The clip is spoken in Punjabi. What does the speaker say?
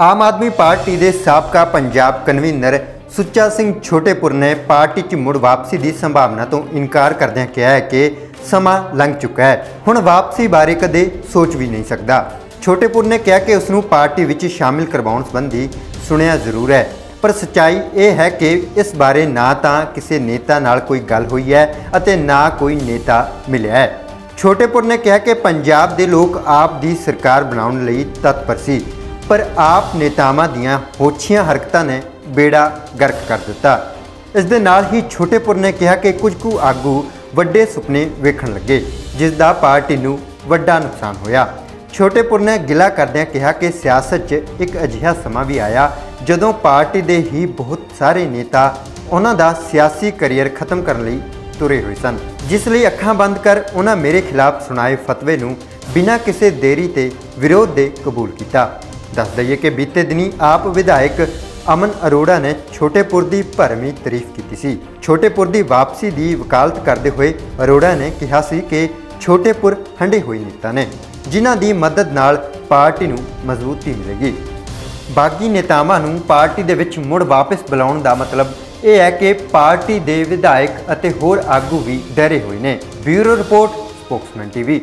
ਆਮ ਆਦਮੀ ਪਾਰਟੀ ਦੇ ਸਾਬਕਾ ਪੰਜਾਬ ਕਨਵੀਨਰ ਸੁੱਚਾ ਸਿੰਘ ਛੋਟੇਪੁਰ ਨੇ ਪਾਰਟੀ 'ਚ ਮੁੜ ਵਾਪਸੀ ਦੀ ਸੰਭਾਵਨਾ ਤੋਂ ਇਨਕਾਰ ਕਰਦਿਆਂ ਕਿਹਾ ਹੈ ਕਿ ਸਮਾਂ ਲੰਘ ਚੁੱਕਾ ਹੈ। ਹੁਣ ਵਾਪਸੀ ਬਾਰੇ ਕਦੇ ਸੋਚ ਵੀ ਨਹੀਂ ਸਕਦਾ। ਛੋਟੇਪੁਰ ਨੇ ਕਿਹਾ ਕਿ ਉਸ ਨੂੰ ਪਾਰਟੀ ਵਿੱਚ ਸ਼ਾਮਿਲ ਕਰਵਾਉਣ ਸੰਬੰਧੀ ਸੁਣਿਆ ਜ਼ਰੂਰ ਹੈ। ਪਰ ਸੱਚਾਈ ਇਹ ਹੈ ਕਿ ਇਸ ਬਾਰੇ ਨਾ ਤਾਂ ਕਿਸੇ ਨੇਤਾ ਨਾਲ ਕੋਈ ਗੱਲ ਹੋਈ ਹੈ ਅਤੇ ਨਾ ਕੋਈ ਨੇਤਾ ਮਿਲਿਆ ਹੈ। ਛੋਟੇਪੁਰ ਨੇ ਕਿਹਾ ਕਿ ਪੰਜਾਬ ਦੇ ਲੋਕ ਆਪ ਦੀ ਸਰਕਾਰ ਬਣਾਉਣ ਲਈ ਤਤਪਰ ਸੀ। ਪਰ ਆਪ ਨੇਤਾਵਾਂ ਦੀਆਂ ਹੋਛੀਆਂ ਹਰਕਤਾਂ ਨੇ ਬੇੜਾ ਗਰਕ ਕਰ ਦਿੱਤਾ। ਇਸ ਦੇ ਨਾਲ ਹੀ ਛੋਟੇਪੁਰ ਨੇ ਕਿਹਾ ਕਿ ਕੁਝ ਕੁ ਆਗੂ ਵੱਡੇ ਸੁਪਨੇ ਵੇਖਣ ਲੱਗੇ, ਜਿਸ ਦਾ ਪਾਰਟੀ ਨੂੰ ਵੱਡਾ ਨੁਕਸਾਨ ਹੋਇਆ। ਛੋਟੇਪੁਰ ਨੇ ਗਿਲਾ ਕਰਦਿਆਂ ਕਿਹਾ ਕਿ ਸਿਆਸਤ 'ਚ ਇੱਕ ਅਜਿਹਾ ਸਮਾਂ ਵੀ ਆਇਆ, ਜਦੋਂ ਪਾਰਟੀ ਦੇ ਹੀ ਬਹੁਤ ਸਾਰੇ ਨੇਤਾ ਉਹਨਾਂ ਦਾ ਸਿਆਸੀ ਕੈਰੀਅਰ ਖਤਮ ਕਰਨ ਲਈ ਤੁਰੇ ਹੋਏ ਸਨ, ਜਿਸ ਲਈ ਅੱਖਾਂ ਬੰਦ ਕਰ ਉਹਨਾਂ ਮੇਰੇ ਖਿਲਾਫ ਸੁਣਾਏ ਫਤਵੇ ਨੂੰ ਬਿਨਾਂ ਕਿਸੇ ਦੇਰੀ ਤੇ ਵਿਰੋਧ ਦੇ ਕਬੂਲ ਕੀਤਾ। ਦੱਸ ਦਈਏ ਕਿ ਬੀਤੇ ਦਿਨੀ ਆਪ ਵਿਧਾਇਕ ਅਮਨ ਅਰੋੜਾ ਨੇ ਛੋਟੇਪੁਰ ਦੀ ਭਰਮੀ ਤਾਰੀਫ ਕੀਤੀ ਸੀ। ਛੋਟੇਪੁਰ ਦੀ ਵਾਪਸੀ ਦੀ ਵਕਾਲਤ ਕਰਦੇ ਹੋਏ ਅਰੋੜਾ ਨੇ ਕਿਹਾ ਸੀ ਕਿ ਛੋਟੇਪੁਰ ਹੰਡੇ ਹੋਏ ਨੇਤਾ ਨੇ, ਜਿਨ੍ਹਾਂ ਦੀ ਮਦਦ ਨਾਲ ਪਾਰਟੀ ਨੂੰ ਮਜ਼ਬੂਤੀ ਮਿਲੇਗੀ। ਬਾਗੀ ਨੇਤਾਵਾਂ ਨੂੰ ਪਾਰਟੀ ਦੇ ਵਿੱਚ ਮੁੜ ਵਾਪਸ ਬੁਲਾਉਣ ਦਾ ਮਤਲਬ ਇਹ ਹੈ ਕਿ ਪਾਰਟੀ ਦੇ ਵਿਧਾਇਕ ਅਤੇ ਹੋਰ ਆਗੂ ਵੀ ਡਰੇ ਹੋਏ ਨੇ। Bureau report, spokesman TV.